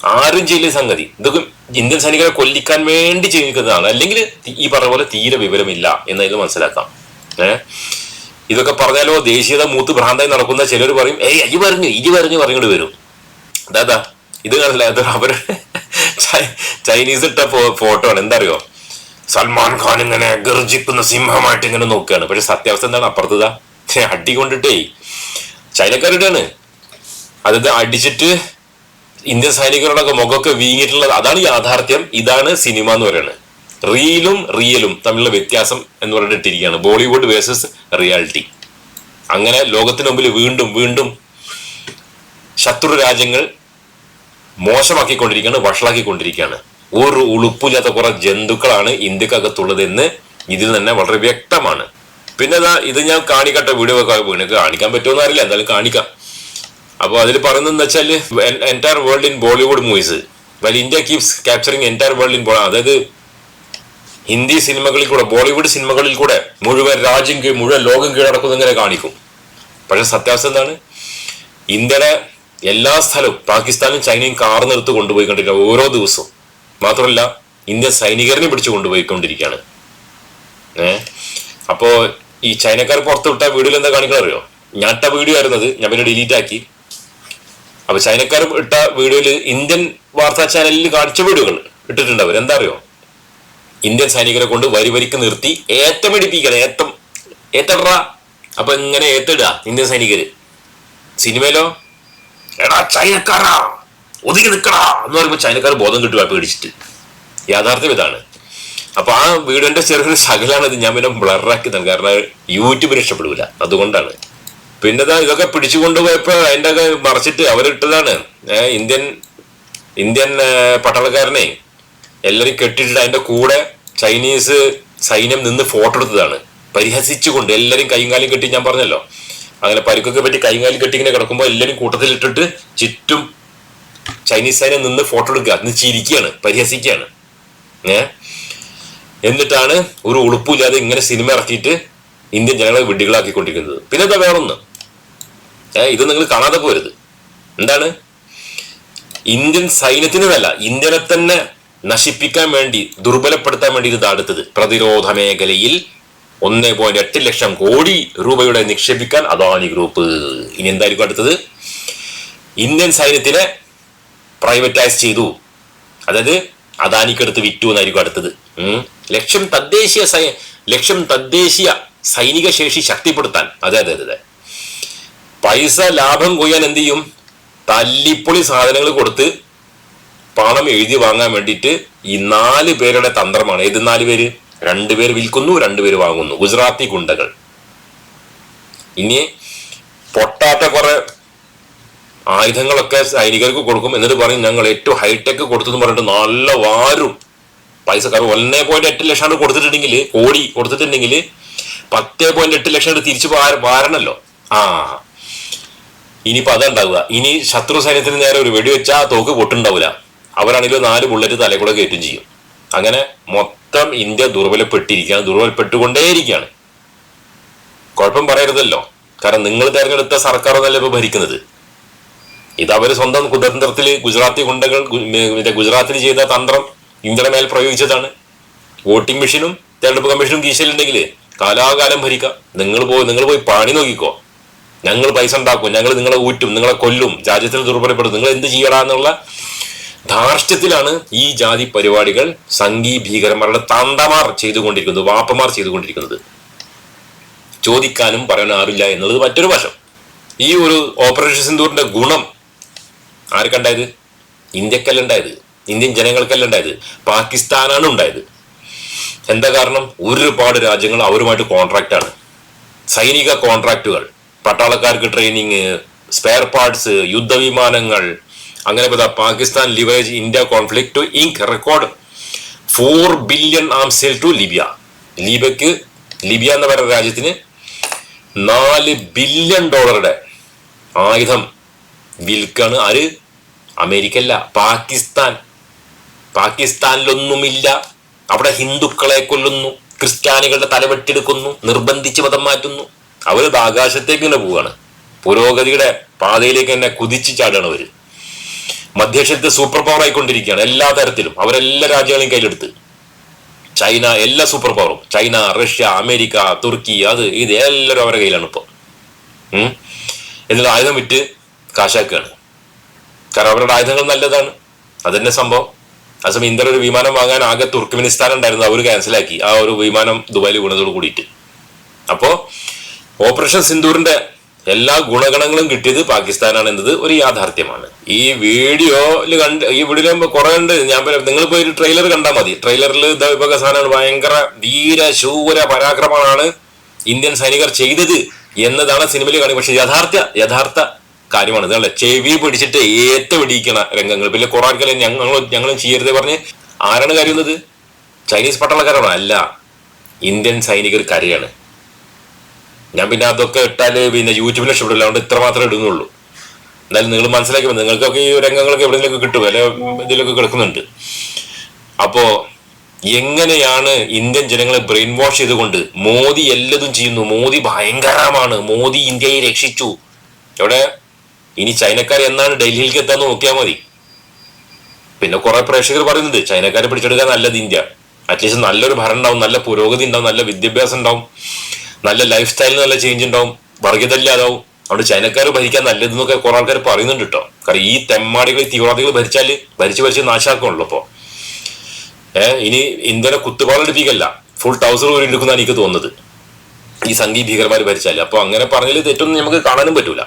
[SPEAKER 1] ആരും ചെയ്യില്ല സംഗതി. ഇതൊക്കെ ഇന്ത്യൻ സൈനികരെ കൊല്ലിക്കാൻ വേണ്ടി ചെയ്യുന്നതാണ് അല്ലെങ്കിൽ ഈ പറഞ്ഞ പോലെ തീരെ വിവരമില്ല എന്നതിൽ മനസ്സിലാക്കാം. ഏഹ് ഇതൊക്കെ പറഞ്ഞാലോ ദേശീയത മൂത്ത് ഭ്രാന്തായി നടക്കുന്ന ചിലർ പറയും ഏയ് അജി പറഞ്ഞു ഇജി പറഞ്ഞു പറഞ്ഞിട്ട് വരും. അതാ ഇത് കാണില്ല അത് അവരുടെ ചൈനീസ് ഇട്ട ഫോട്ടോ ആണ്. എന്താ അറിയോ സൽമാൻ ഖാൻ ഇങ്ങനെ ഗർജിക്കുന്ന സിംഹമായിട്ട് ഇങ്ങനെ നോക്കുകയാണ് പക്ഷെ സത്യാവസ്ഥ എന്താണ്? അപ്പുറത്തതാ അടി കൊണ്ടിട്ടേ. ചൈനക്കാരിട്ടാണ് അതായത് അടിച്ചിട്ട് ഇന്ത്യൻ സൈനികരുടെ മുഖമൊക്കെ വീങ്ങിയിട്ടുള്ളത്. അതാണ് യാഥാർത്ഥ്യം. ഇതാണ് സിനിമ എന്ന് പറയുന്നത് റീലും റിയലും തമ്മിലുള്ള വ്യത്യാസം എന്ന് പറഞ്ഞിട്ടിരിക്കുകയാണ് ബോളിവുഡ് വേഴ്സസ് റിയാലിറ്റി അങ്ങനെ ലോകത്തിന് മുമ്പിൽ വീണ്ടും വീണ്ടും ശത്രു രാജ്യങ്ങൾ മോശമാക്കിക്കൊണ്ടിരിക്കുകയാണ് വഷളാക്കിക്കൊണ്ടിരിക്കുകയാണ്. ഒരു ഉളുപ്പില്ലാത്ത കുറെ ജന്തുക്കളാണ് ഇന്ത്യക്കകത്തുള്ളത് എന്ന് ഇതിൽ തന്നെ വളരെ വ്യക്തമാണ്. പിന്നെ ഇത് ഞാൻ കാണിക്കട്ടെ വീഡിയോ കാണിക്കാൻ പറ്റുമെന്ന് അറിയില്ല എന്തായാലും കാണിക്കാം. അപ്പോൾ അതിൽ പറയുന്നത് വെച്ചാൽ entire world in Bollywood movies well India keeps capturing entire world in അതായത് ഹിന്ദി സിനിമകളിൽ കൂടെ ബോളിവുഡ് സിനിമകളിൽ കൂടെ മുഴുവൻ രാജ്യം മുഴുവൻ ലോകം കീഴടക്കുന്ന ഇങ്ങനെ കാണിക്കും. പക്ഷെ സത്യാവസ്ഥ എന്താണ്? ഇന്ത്യയുടെ എല്ലാ സ്ഥലവും പാകിസ്ഥാനും ചൈനയും കാർന്നെടുത്ത് കൊണ്ടുപോയിക്കൊണ്ടിരിക്കുക ഓരോ ദിവസവും. മാത്രമല്ല ഇന്ത്യ സൈനികരനെ പിടിച്ചു കൊണ്ടുപോയിക്കൊണ്ടിരിക്കുകയാണ് ഏഹ് അപ്പോ ഈ ചൈനക്കാർ പുറത്ത് വിട്ട വീഡിയോയിൽ എന്താ കാണിക്കണം അറിയോ? ഞാൻ ഇട്ട വീഡിയോ ആയിരുന്നത് ഞാൻ പിന്നെ ഡിലീറ്റ് ആക്കി. അപ്പൊ ചൈനക്കാർ ഇട്ട വീഡിയോയിൽ ഇന്ത്യൻ വാർത്താ ചാനലിൽ കാണിച്ച വീഡിയോകൾ ഇട്ടിട്ടുണ്ട് അവർ. എന്താ അറിയോ? ഇന്ത്യൻ സൈനികരെ കൊണ്ട് വരി വരിക്ക് നിർത്തി ഏത്തമിടിപ്പിക്കണം ഏത്തം ഏത്തട അപ്പൊ ഇങ്ങനെ ഏത്തിടുക ഇന്ത്യൻ സൈനികര്? സിനിമയിലോ? എടാ ചൈനക്കാരാ. ഒതുങ്ങി നിൽക്കടാ എന്ന് പറയുമ്പോൾ ചൈനക്കാർ ബോധം കിട്ടുക പേടിച്ചിട്ട്. യാഥാർത്ഥ്യം ഇതാണ്. അപ്പൊ ആ വീടിന്റെ ചെറിയൊരു ശകലാണ് ഇത് ഞാൻ പിന്നെ ബ്ലറാക്കി തന്നെ കാരണം യൂട്യൂബിന് ഇഷ്ടപ്പെടില്ല അതുകൊണ്ടാണ്. പിന്നെ ഇതൊക്കെ പിടിച്ചു കൊണ്ടുപോയപ്പോ അതിന്റെ ഒക്കെ മറച്ചിട്ട് അവരിട്ടതാണ് ഇന്ത്യൻ ഇന്ത്യൻ പട്ടാളക്കാരനെ. എല്ലാരും കെട്ടിട്ടിട്ട് അതിന്റെ കൂടെ ചൈനീസ് സൈന്യം നിന്ന് ഫോട്ടോ എടുത്തതാണ്. പരിഹസിച്ചുകൊണ്ട് എല്ലാവരും കൈയും കാലും കെട്ടി ഞാൻ പറഞ്ഞല്ലോ. അങ്ങനെ പരുക്കൊക്കെ പറ്റി കൈകാലും കെട്ടി ഇങ്ങനെ കിടക്കുമ്പോൾ എല്ലാവരും കൂട്ടത്തിലിട്ടിട്ട് ചുറ്റും ചൈനീസ് സൈന്യം നിന്ന് ഫോട്ടോ എടുക്കുക. നിന്ന് ചിരിക്കുകയാണ് പരിഹസിക്കുകയാണ്. ഏ? എന്നിട്ടാണ് ഒരു ഉളുപ്പില്ലാതെ ഇങ്ങനെ സിനിമ ഇറക്കിയിട്ട് ഇന്ത്യൻ ജനങ്ങളെ വിഡ്ഢികളാക്കിക്കൊണ്ടിരിക്കുന്നത്. പിന്നെ എന്താ വേറൊന്ന്? ഏ ഇത് നിങ്ങൾ കാണാതെ പോരുത്. എന്താണ്? ഇന്ത്യൻ സൈന്യത്തിനുമല്ല ഇന്ത്യനെ തന്നെ നശിപ്പിക്കാൻ വേണ്ടി ദുർബലപ്പെടുത്താൻ വേണ്ടി ഇത് അടുത്തത് പ്രതിരോധ മേഖലയിൽ ഒന്ന് പോയിന്റ് എട്ട് ലക്ഷം കോടി രൂപയുടെ നിക്ഷേപിക്കാൻ അദാനി ഗ്രൂപ്പ് ഇനി എന്തായിരിക്കും അടുത്തത്? ഇന്ത്യൻ സൈന്യത്തിനെ പ്രൈവറ്റൈസ് ചെയ്തു. അതായത് അദാനിക്കടുത്ത് വിറ്റു എന്നായിരിക്കും അടുത്തത്. ലക്ഷ്യം തദ്ദേശീയ സൈ ലക്ഷ്യം തദ്ദേശീയ സൈനിക ശേഷി ശക്തിപ്പെടുത്താൻ. അതെ അതെ അതെ. പൈസ ലാഭം കൊയ്യാൻ എന്ത് ചെയ്യും? തല്ലിപ്പൊളി സാധനങ്ങൾ കൊടുത്ത് പണം എഴുതി വാങ്ങാൻ വേണ്ടിയിട്ട് ഈ നാല് പേരുടെ തന്ത്രമാണ്. ഏത് നാല് പേര്? രണ്ടുപേര് വിൽക്കുന്നു രണ്ടുപേര് വാങ്ങുന്നു. ഗുജറാത്തി ഗുണ്ടകൾ. ഇനി പൊട്ടാത്ത കുറെ ആയുധങ്ങളൊക്കെ സൈനികർക്ക് കൊടുക്കും. എന്നിട്ട് പറയും ഞങ്ങൾ ഏറ്റവും ഹൈടെക് കൊടുത്തെന്ന് പറഞ്ഞിട്ട് നല്ല വാരും. പൈസ കാരണം ഒന്നേ പോയിന്റ് എട്ട് ലക്ഷമാണ് കൊടുത്തിട്ടുണ്ടെങ്കിൽ കോടി കൊടുത്തിട്ടുണ്ടെങ്കിൽ പത്തേ പോയിന്റ് എട്ട് ലക്ഷം തിരിച്ചു വാര- വാരണല്ലോ. ആ. ഇനിയിപ്പോ അതുണ്ടാവുക ഇനി ശത്രു സൈന്യത്തിന് നേരെ ഒരു വെടിവെച്ചാ ആ തോക്ക് പൊട്ടുണ്ടാവില്ല അവരാണെങ്കിലും നാല് ബുള്ളറ്റ് തലക്കൂടെ കൂടെ കയറ്റും ചെയ്യും. അങ്ങനെ മൊത്തം ഇന്ത്യ ദുർബലപ്പെട്ടിരിക്കുകയാണ് ദുർബലപ്പെട്ടുകൊണ്ടേയിരിക്കുകയാണ്. കുഴപ്പം പറയരുതല്ലോ. കാരണം നിങ്ങൾ തെരഞ്ഞെടുത്ത സർക്കാർ ഒന്നല്ല ഇപ്പൊ ഭരിക്കുന്നത്? ഇത് അവർ സ്വന്തം കുതന്ത്രത്തിൽ ഗുജറാത്തി ഗുണ്ടകൾ ഗുജറാത്തിൽ ചെയ്ത തന്ത്രം ഇന്ത്യയുടെ മേൽ പ്രയോഗിച്ചതാണ്. വോട്ടിംഗ് മെഷീനും തെരഞ്ഞെടുപ്പ് കമ്മീഷനും കീശയിലുണ്ടെങ്കിൽ കാലാകാലം ഭരിക്കാം. നിങ്ങൾ പോയി നിങ്ങൾ പോയി പണി നോക്കിക്കോ. ഞങ്ങൾ പൈസ ഉണ്ടാക്കും ഞങ്ങൾ നിങ്ങളെ ഊറ്റും നിങ്ങളെ കൊല്ലും രാജ്യത്തിന് ദുർബലപ്പെടും. നിങ്ങൾ എന്ത് ചെയ്യടാ എന്നുള്ള ധാർഷ്ട്യത്തിലാണ് ഈ ജാതി പരിപാടികൾ സംഘീ ഭീകരന്മാരുടെ തന്തമാർ ചെയ്തുകൊണ്ടിരിക്കുന്നത് വാപ്പമാർ ചെയ്തുകൊണ്ടിരിക്കുന്നത്. ചോദിക്കാനും പറയാനും ആരില്ല എന്നുള്ളത് മറ്റൊരു വശം. ഈ ഒരു ഓപ്പറേഷൻ സിന്ദൂറിന്റെ ഗുണം ആർക്കുണ്ടായത്? ഇന്ത്യക്കല്ല ഉണ്ടായത് ഇന്ത്യൻ ജനങ്ങൾക്കല്ല ഉണ്ടായത് പാകിസ്ഥാനാണ് ഉണ്ടായത്. എന്താ കാരണം? ഒരുപാട് രാജ്യങ്ങൾ അവരുമായിട്ട് കോൺട്രാക്റ്റാണ് സൈനിക കോൺട്രാക്റ്റുകൾ പട്ടാളക്കാർക്ക് ട്രെയിനിങ് സ്പെയർ പാർട്സ് യുദ്ധവിമാനങ്ങൾ അങ്ങനെ പോയതാ Pakistan leverage India conflict to ink record four billion arm sell to Libya ലിബിയക്ക് Libya എന്ന് പറയുന്ന രാജ്യത്തിന് നാല് ബില്യൺ ഡോളറുടെ ആയുധം വിൽക്കാണ് ആര്? അമേരിക്ക അല്ല പാകിസ്ഥാൻ. പാകിസ്ഥാനിലൊന്നുമില്ല. അവിടെ ഹിന്ദുക്കളെ കൊല്ലുന്നു ക്രിസ്ത്യാനികളുടെ തലവെട്ടിയെടുക്കുന്നു നിർബന്ധിച്ച് മതം മാറ്റുന്നു. അവർ ആകാശത്തേക്ക് തന്നെ പോവുകയാണ്. പുരോഗതിയുടെ പാതയിലേക്ക് തന്നെ കുതിച്ചു ചാടുകയാണ് അവർ. മധ്യേഷ്യത്ത് സൂപ്പർ പവർ ആയിക്കൊണ്ടിരിക്കുകയാണ് എല്ലാ തരത്തിലും. അവരെല്ലാ രാജ്യങ്ങളെയും കയ്യിലെടുത്ത്. ചൈന എല്ലാ സൂപ്പർ പവറും ചൈന റഷ്യ അമേരിക്ക തുർക്കി അത് ഇത് എല്ലാവരും അവരുടെ കയ്യിലാണ് ഇപ്പോൾ. എന്നിട്ട് ആയുധം വിറ്റ് കാശാക്കുകയാണ്. കാരണം അവരുടെ ആയുധങ്ങൾ നല്ലതാണ്. അതന്നെ സംഭവം. അസം ഇന്ത്യയിൽ ഒരു വിമാനം വാങ്ങാൻ ആകെ തുർക്ക്മെനിസ്ഥാൻ ഉണ്ടായിരുന്നു അവർ ക്യാൻസലാക്കി ആ ഒരു വിമാനം ദുബായിൽ വീണതോട് കൂടിയിട്ട്. അപ്പോൾ ഓപ്പറേഷൻ സിന്ദൂറിന്റെ എല്ലാ ഗുണഗണങ്ങളും കിട്ടിയത് പാകിസ്ഥാനാണ് എന്നത് ഒരു യാഥാർത്ഥ്യമാണ്. ഈ വീഡിയോയിൽ കണ്ട് ഈ വീഡിയോ കുറെ ഉണ്ട് ഞാൻ നിങ്ങൾ പോയി ഒരു ട്രെയിലർ കണ്ടാൽ മതി. ട്രെയിലറിൽ ദൈവകസാനാണ് ഭയങ്കര ധീര ശൂര പരാക്രമമാണ് ഇന്ത്യൻ സൈനികർ ചെയ്തത് എന്നതാണ് സിനിമയിൽ കാണുക പക്ഷെ യഥാർത്ഥ യഥാർത്ഥ കാര്യമാണ്. ഇതല്ലേ? ചെവി പിടിച്ചിട്ട് ഏറ്റവും പിടിക്കണ രംഗങ്ങൾ. പിന്നെ ഖുറാൻകലെ ഞങ്ങളും ഞങ്ങളും ചെയ്യരുത് പറഞ്ഞ് ആരാണ് കരയുന്നത് ചൈനീസ് പട്ടാളക്കാരാണോ? അല്ല. ഇന്ത്യൻ സൈനികർ കരയാണ് ഞാൻ പിന്നെ അതൊക്കെ ഇട്ടാൽ പിന്നെ യൂട്യൂബിൽ ഇഷ്ടപ്പെടില്ല. അതുകൊണ്ട് ഇത്ര മാത്രമേ ഇടുന്നുള്ളൂ. എന്നാലും നിങ്ങൾ മനസ്സിലാക്കി നിങ്ങൾക്കൊക്കെ ഈ രംഗങ്ങളൊക്കെ എവിടെയെങ്കിലും കിട്ടും. അല്ലെ? ഇതിലൊക്കെ കിടക്കുന്നുണ്ട്. അപ്പോ എങ്ങനെയാണ് ഇന്ത്യൻ ജനങ്ങളെ ബ്രെയിൻ വാഷ് ചെയ്തുകൊണ്ട് മോദി എല്ലതും ചെയ്യുന്നു? മോദി ഭയങ്കരമാണ്. മോദി ഇന്ത്യയെ രക്ഷിച്ചു. എവിടെ? ഇനി ചൈനക്കാർ എന്നാണ് ഡൽഹിയിലേക്ക് എത്താന്ന് നോക്കിയാൽ മതി. പിന്നെ കുറെ പ്രേക്ഷകർ പറയുന്നുണ്ട് ചൈനക്കാരെ പിടിച്ചെടുക്കാൻ നല്ലത് ഇന്ത്യ. അറ്റ്ലീസ്റ്റ് നല്ലൊരു ഭരണം ഉണ്ടാവും നല്ല പുരോഗതി ഉണ്ടാവും നല്ല വിദ്യാഭ്യാസം ഉണ്ടാവും. നല്ല ലൈഫ് സ്റ്റൈലിന് നല്ല ചേഞ്ച് ഉണ്ടാവും. വർഗീയത ഇല്ലാതാവും അതുകൊണ്ട് ചൈനക്കാർ ഭരിക്കാൻ നല്ലതെന്നൊക്കെ കുറെ ആൾക്കാർ പറയുന്നുണ്ട് കേട്ടോ കാരണം ഈ തെമ്മാടികൾ തീവ്രവാദികൾ ഭരിച്ചാൽ ഭരിച്ച് ഭരിച്ച് നാശാക്കണല്ലോ അപ്പോ ഏഹ് ഇനി ഇന്ത്യനെ കുത്തുപാടെടുപ്പിക്കല്ല. ഫുൾ ടൗസർ ഊരി എടുക്കുന്നതാണ് എനിക്ക് തോന്നുന്നത്. ഈ സംഘീ ഭീകരമാർ ഭരിച്ചാൽ. അപ്പൊ അങ്ങനെ പറഞ്ഞാൽ തെറ്റൊന്നും നമുക്ക് കാണാനും പറ്റൂല.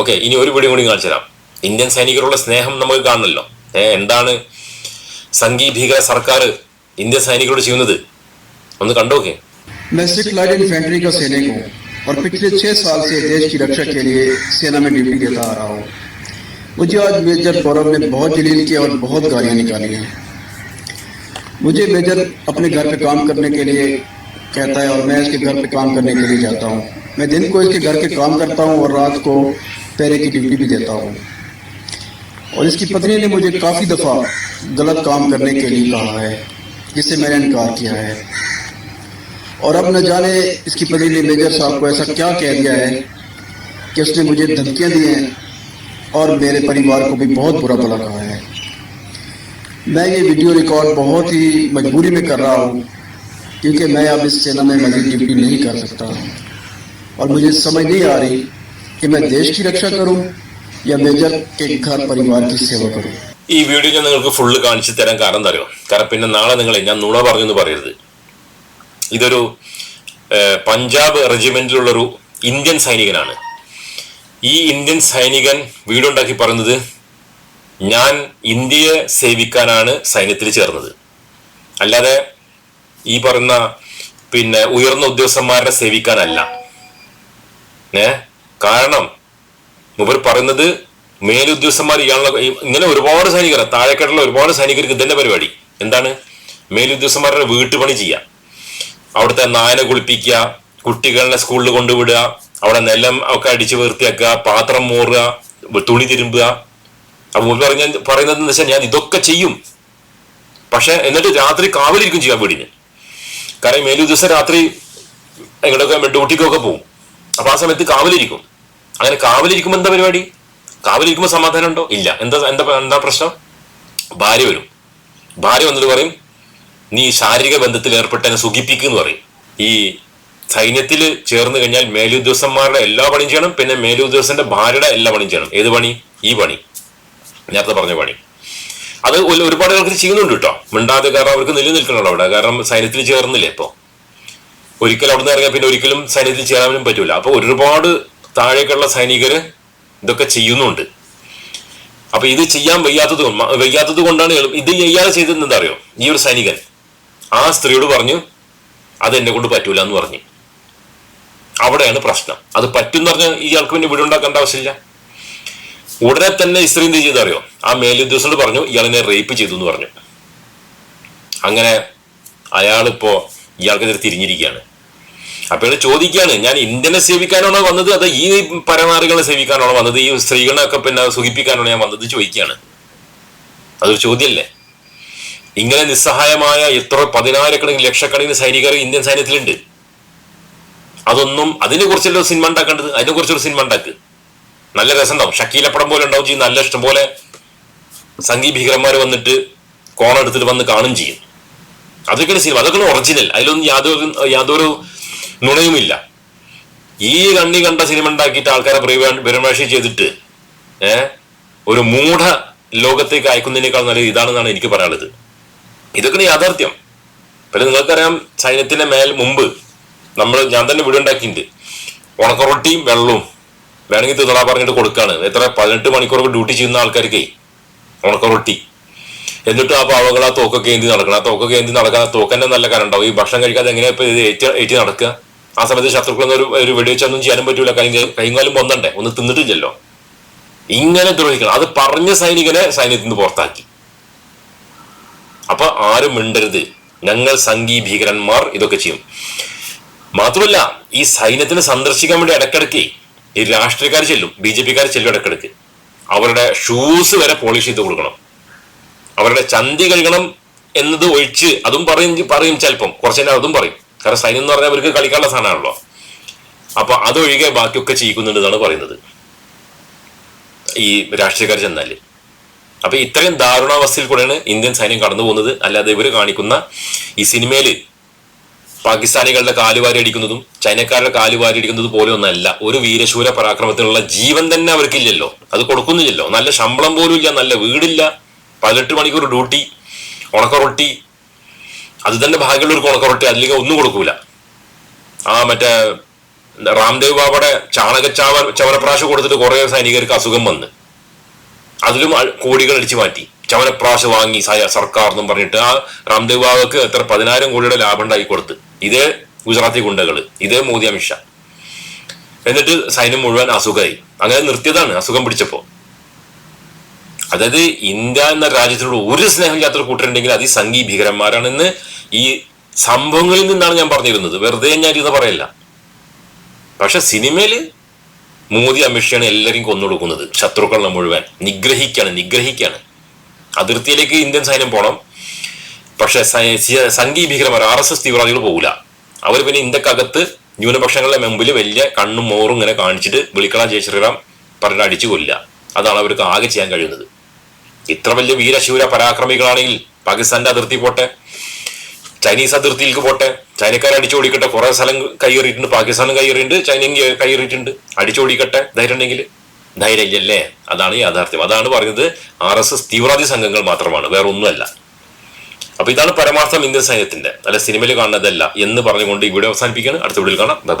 [SPEAKER 1] ഓക്കെ ഇനി ഒരു വീഡിയോ കൂടി കാണിച്ചു തരാം. ഇന്ത്യൻ സൈനികരോടുള്ള സ്നേഹം നമുക്ക് കാണണല്ലോ. ഏഹ് എന്താണ് സംഘീ ഭീകര സർക്കാർ ഇന്ത്യൻ സൈനികരോട് ചെയ്യുന്നത്? ഒന്ന് കണ്ടോക്കെ.
[SPEAKER 2] मैं सिख लाइट इन्फेंट्री का सैनिक हूँ और पिछले छह साल से देश की रक्षा के लिए सेना में ड्यूटी देता आ रहा हूँ। मुझे आज मेजर गौरव ने बहुत जलील किया और बहुत गालियाँ निकाली हैं। मुझे मेजर अपने घर पे काम करने के लिए कहता है और मैं इसके घर पे काम करने के लिए जाता हूँ। मैं दिन को इसके घर के काम करता हूँ और रात को पैरे की ड्यूटी भी देता हूँ। और इसकी पत्नी ने मुझे काफ़ी दफ़ा गलत काम करने के लिए कहा है, जिससे मैंने इनकार किया है। और अब न जाने इसकी पत्नी ने मेजर साहब को ऐसा क्या कह दिया है कि उसने मुझे धमकियां दी हैं और मेरे परिवार को भी बहुत बुरा भला कहा है मैं ये वीडियो रिकॉर्ड बहुत ही मजबूरी में कर रहा हूँ क्योंकि मैं अब इस सेना में मजीद ड्यूटी नहीं कर सकता और मुझे समझ नहीं आ रही कि मैं देश की रक्षा करूँ या मेजर के घर परिवार की सेवा करूँ
[SPEAKER 1] ഈ വീഡിയോ ഞാൻ നിങ്ങൾക്ക് ഫുള്ള് കാണിച്ചു തരാൻ കാരണം എന്താ അറിയോ കാരണം പിന്നെ നാളെ നിങ്ങളെ ഞാൻ നുണ പറഞ്ഞു എന്ന് പറയരുത് ഇതൊരു പഞ്ചാബ് പഞ്ചാബ് റെജിമെന്റിലുള്ളൊരു ഇന്ത്യൻ സൈനികനാണ്. ഈ ഇന്ത്യൻ സൈനികൻ വീടുണ്ടാക്കി പറയുന്നത് ഞാൻ ഇന്ത്യയെ സേവിക്കാനാണ് സൈന്യത്തിൽ ചേർന്നത്. അല്ലാതെ ഈ പറയുന്ന പിന്നെ ഉയർന്ന ഉദ്യോഗസ്ഥന്മാരെ സേവിക്കാനല്ല. ഏ കാരണം ഇവർ പറയുന്നത് മേലുദ്യോഗസ്ഥന്മാർ ഇയാളുടെ ഇങ്ങനെ ഒരുപാട് സൈനികർ താഴെക്കെട്ടുള്ള ഒരുപാട് സൈനികർക്ക് ഇതന്നെ പരിപാടി. എന്താണ്? മേലുദ്യോഗസ്ഥന്മാരുടെ വീട്ടുപണി ചെയ്യാം. അവിടുത്തെ നായനെ കുളിപ്പിക്കുക കുട്ടികളെ സ്കൂളിൽ കൊണ്ടുവിടുക അവിടെ നെല്ലം ഒക്കെ അടിച്ചു വൃത്തിയാക്കുക പാത്രം മൂറുക തുണി തിരുമ്പുക. അപ്പൊ മുമ്പ് പറഞ്ഞ പറയുന്നത് എന്ന് വെച്ചാൽ ഞാൻ ഇതൊക്കെ ചെയ്യും. പക്ഷെ എന്നിട്ട് രാത്രി കാവലിരിക്കും ചെയ്യാൻ വീടിന് കാരണം മേലു ദിവസം രാത്രി എങ്ങോട്ടൊക്കെ ഡ്യൂട്ടിക്കൊക്കെ പോകും അപ്പൊ ആ സമയത്ത് കാവലിരിക്കും. അങ്ങനെ കാവലിരിക്കുമ്പോൾ എന്താ പരിപാടി? കാവലിരിക്കുമ്പോൾ സമാധാനം ഉണ്ടോ? ഇല്ല. എന്താ എന്താ എന്താ പ്രശ്നം? ഭാര്യ വരും. ഭാര്യ വന്നിട്ട് പറയും നീ ശാരീരിക ബന്ധത്തിൽ ഏർപ്പെട്ടതിനെ സുഖിപ്പിക്കുന്നു പറയും. ഈ സൈന്യത്തിൽ ചേർന്ന് കഴിഞ്ഞാൽ മേലുദ്യോഗസ്ഥന്മാരുടെ എല്ലാ പണിയും ചെയ്യണം പിന്നെ മേലുദ്യോഗസ്ഥന്റെ ഭാര്യയുടെ എല്ലാ പണിയും ചെയ്യണം. ഏത് പണി? ഈ പണി. നേരത്തെ പറഞ്ഞ പണി. അത് ഒരു- ഒരുപാട് പേർക്ക് ചെയ്യുന്നുണ്ട് കേട്ടോ. മിണ്ടാതെ കാരണം അവർക്ക് നിലനിൽക്കണല്ലോ അവിടെ. കാരണം സൈന്യത്തിൽ ചേർന്നില്ലേ ഇപ്പോ? ഒരിക്കലും അവിടെ നിന്ന് ഇറങ്ങിയാൽ പിന്നെ ഒരിക്കലും സൈന്യത്തിൽ ചേരാനും പറ്റൂല. അപ്പൊ ഒരുപാട് താഴേക്കുള്ള സൈനികര് ഇതൊക്കെ ചെയ്യുന്നുണ്ട്. അപ്പൊ ഇത് ചെയ്യാൻ വയ്യാത്തത് വയ്യാത്തത് കൊണ്ടാണ് ഇത് ചെയ്യാതെ ചെയ്തത് എന്താ അറിയോ? ഈ ഒരു സൈനികൻ. ആ സ്ത്രീയോട് പറഞ്ഞു അത് എന്നെ കൊണ്ട് പറ്റൂല എന്ന് പറഞ്ഞു. അവിടെയാണ് പ്രശ്നം. അത് പറ്റും പറഞ്ഞ് ഇയാൾക്ക് പിന്നെ വീട് ഉണ്ടാക്കേണ്ട ആവശ്യമില്ല. ഉടനെ തന്നെ സ്ത്രീ എന്ത് ചെയ്തറിയോ ആ മേലുദ്യോഗസ്ഥനോട് പറഞ്ഞു ഇയാളിനെ റേപ്പ് ചെയ്തു എന്ന് പറഞ്ഞു. അങ്ങനെ അയാളിപ്പോ ഇയാൾക്കെതിരെ തിരിഞ്ഞിരിക്കുകയാണ്. അപ്പൊ ഇയാൾ ചോദിക്കുകയാണ് ഞാൻ ഇന്ത്യനെ സേവിക്കാനാണോ വന്നത്? അതോ ഈ പരമാറികളെ സേവിക്കാനാണോ വന്നത്? ഈ സ്ത്രീകളെയൊക്കെ പിന്നെ സുഖിപ്പിക്കാനാണോ ഞാൻ വന്നത്? ചോദിക്കുകയാണ്. അതൊരു ചോദ്യമല്ലേ? ഇങ്ങനെ നിസ്സഹായമായ എത്ര പതിനായിരക്കണക്കിന് ലക്ഷക്കണക്കിന് സൈനികർ ഇന്ത്യൻ സൈന്യത്തിലുണ്ട്. അതൊന്നും അതിനെ കുറിച്ചല്ലോ സിനിമ ഉണ്ടാക്കേണ്ടത്? അതിനെ കുറിച്ചൊരു സിനിമ ഉണ്ടാക്ക്. നല്ല രസമുണ്ടാവും. ഷക്കീലപ്പടം പോലെ ഉണ്ടാവും ചെയ്യും. നല്ല ഇഷ്ടം പോലെ സംഗീത ഭീകരന്മാർ വന്നിട്ട് കോണ എടുത്തിട്ട് വന്ന് കാണും ചെയ്യും. അതൊക്കെയാണ് സിനിമ. അതൊക്കെയാണ് ഒറിജിനൽ. അതിലൊന്നും യാതൊരു യാതൊരു നുണയുമില്ല. ഈ കണ്ണി കണ്ട സിനിമ ഉണ്ടാക്കിയിട്ട് ആൾക്കാരെ പരിഭാഷ ചെയ്തിട്ട് ഏഹ് ഒരു മൂഢ ലോകത്തേക്ക് അയക്കുന്നതിനേക്കാൾ നല്ലത് ഇതാണെന്നാണ് എനിക്ക് പറയാനുള്ളത്. ഇതൊക്കെയാണ് ഉണക്കറൊട്ടിയും വെള്ളവും വേണമെങ്കിൽ തിന്നളാ പറഞ്ഞിട്ട് കൊടുക്കാണ്. എത്ര? പതിനെട്ട് മണിക്കൂറൊക്കെ ഡ്യൂട്ടി ചെയ്യുന്ന ആൾക്കാർക്ക് ഉണക്കറൊട്ടി. എന്നിട്ട് ആ പാവകൾ ആ തോക്കൊക്കെ ഏന്തി നടക്കണം. ആ തോക്കൊക്കെ ഏന്തി നടക്കാൻ തോക്കന്നെ നല്ല കരണ്ടാവും ഈ ഭക്ഷണം കഴിക്കാതെ എങ്ങനെയാ ഇത് ഏറ്റ ഏറ്റി നടക്കുക? ആ സമയത്ത് ശത്രുക്കളൊന്നും ഒരു ഒരു വെടിവെച്ചൊന്നും ചെയ്യാനും പറ്റൂല. കൈ കൈകാലും പൊന്നണ്ടേ ഒന്ന് തിന്നിട്ടില്ലല്ലോ. ഇങ്ങനെ ദ്രോഹിക്കണം. അത് പറഞ്ഞ സൈനികനെ സൈന്യത്തിൽ നിന്ന് പുറത്താക്കി. അപ്പൊ ആരും മിണ്ടരുത്. ഞങ്ങൾ സംഘീ ഭീകരന്മാർ ഇതൊക്കെ ചെയ്യും. മാത്രമല്ല ഈ സൈന്യത്തിനെ സന്ദർശിക്കാൻ വേണ്ടി ഇടക്കിടക്ക് ഈ രാഷ്ട്രീയക്കാർ ചെല്ലും ബി ജെ പിക്കാർ ചെല്ലും ഇടക്കിടക്ക് അവരുടെ ഷൂസ് വരെ പോളിഷ് ചെയ്ത് കൊടുക്കണം. അവരുടെ ചന്തി കഴുകണം എന്നത് ഒഴിച്ച് അതും പറയും പറയും ചിലപ്പം. കുറച്ച് നേരം അതും പറയും. കാരണം സൈന്യം എന്ന് പറഞ്ഞാൽ അവർക്ക് കളിക്കാനുള്ള സാധനമാണല്ലോ. അപ്പൊ അതൊഴികെ ബാക്കിയൊക്കെ ചെയ്യിക്കുന്നുണ്ടെന്നാണ് പറയുന്നത്. ഈ രാഷ്ട്രീയക്കാർ ചെന്നാൽ. അപ്പൊ ഇത്രയും ദാരുണാവസ്ഥയിൽ കൂടെയാണ് ഇന്ത്യൻ സൈന്യം കടന്നു പോകുന്നത്. അല്ലാതെ ഇവർ കാണിക്കുന്ന ഈ സിനിമയിൽ പാകിസ്ഥാനികളുടെ കാലുവാരി അടിക്കുന്നതും ചൈനക്കാരുടെ കാലുവാരി അടിക്കുന്നത് പോലെ ഒന്നല്ല. ഒരു വീരശൂര പരാക്രമത്തിനുള്ള ജീവൻ തന്നെ അവർക്കില്ലല്ലോ. അത് കൊടുക്കുന്നില്ലല്ലോ. നല്ല ശമ്പളം പോലും ഇല്ല നല്ല വീടില്ല. പതിനെട്ട് മണിക്കൂർ ഡ്യൂട്ടി ഉണക്കറൊട്ടി. അത് തന്നെ ഭാഗ്യമുള്ള ഒരു ഉണക്കറൊട്ടി അതിലേക്ക് ഒന്നും കൊടുക്കൂല. ആ മറ്റേ രാംദേവ് ബാബയുടെ ചാണക ചാവ ചവരപ്രാശ് കൊടുത്തിട്ട് കുറേ സൈനികർക്ക് അസുഖം വന്ന്. അതിലും കോടികൾ അടിച്ചു മാറ്റി. ചവനപ്രാശ വാങ്ങി സർക്കാർ എന്നും പറഞ്ഞിട്ട് ആ രാംദേവ് ബാബക്ക് എത്ര പതിനായിരം കോടിയുടെ ലാഭം ഉണ്ടാക്കി കൊടുത്ത്. ഇതേ ഗുജറാത്തി ഗുണ്ടകൾ ഇതേ മോദി അമിത്ഷാ എന്നിട്ട് സൈന്യം മുഴുവൻ അസുഖമായി. അങ്ങനെ നിർത്തിയതാണ് അസുഖം പിടിച്ചപ്പോ. അതായത് ഇന്ത്യ എന്ന രാജ്യത്തിനോട് ഒരു സ്നേഹമില്ലാത്തൊരു കൂട്ടരുണ്ടെങ്കിൽ അത് ഈ ഭീകരന്മാരാണെന്ന് ഈ സംഭവങ്ങളിൽ നിന്നാണ് ഞാൻ പറഞ്ഞിരുന്നത്. വെറുതെ ഞാൻ ഇത് പറയല്ല. പക്ഷെ സിനിമയിൽ മോദി അമിത്ഷാണ് എല്ലാവരും കൊന്നൊടുക്കുന്നത്. ശത്രുക്കളെ മുഴുവൻ. നിഗ്രഹിക്കാണ് നിഗ്രഹിക്കാണ്. അതിർത്തിയിലേക്ക് ഇന്ത്യൻ സൈന്യം പോകണം പക്ഷെ സൈ- ഭീകരമാർ ആർ എസ് എസ് തീവ്രവാദികൾ പോകില്ല അവർ പിന്നെ ഇന്ത്യക്കകത്ത് ന്യൂനപക്ഷങ്ങളുടെ മുമ്പിൽ വലിയ കണ്ണും മോറും ഇങ്ങനെ കാണിച്ചിട്ട് വിളിക്കള ജയ ശ്രീറാം പറഞ്ഞ് അടിച്ചു കൊല്ലുക. അതാണ് അവർക്ക് ആകെ ചെയ്യാൻ കഴിയുന്നത്. ഇത്ര വലിയ വീരശൂര പരാക്രമികളാണെങ്കിൽ പാകിസ്ഥാന്റെ അതിർത്തി പോട്ടെ ചൈനീസ് അതിർത്തിയിലേക്ക് പോട്ടെ. ചൈനക്കാർ അടിച്ചോടിക്കട്ടെ. കുറെ സ്ഥലം കൈയേറിയിട്ടുണ്ട് പാകിസ്ഥാനും കൈയേറിയിട്ടുണ്ട് ചൈനയും കയ്യേറിയിട്ടുണ്ട്. അടിച്ചോടിക്കട്ടെ. ധൈര്യം ഉണ്ടെങ്കിൽ ധൈര്യം ഇല്ലല്ലേ അതാണ് യാഥാർത്ഥ്യം. അതാണ് പറയുന്നത് ആർ എസ് എസ് തീവ്രവാദി സംഘങ്ങൾ മാത്രമാണ്. വേറെ ഒന്നുമല്ല അപ്പൊ ഇതാണ് പരമാർത്ഥം ഇന്ത്യൻ സൈന്യത്തിന്റെ. അല്ല സിനിമയിൽ കാണുന്നതല്ല എന്ന് പറഞ്ഞുകൊണ്ട് ഇവിടെ അവസാനിപ്പിക്കുകയാണ്. അടുത്ത വീഡിയോയിൽ കാണാം. ബൈ.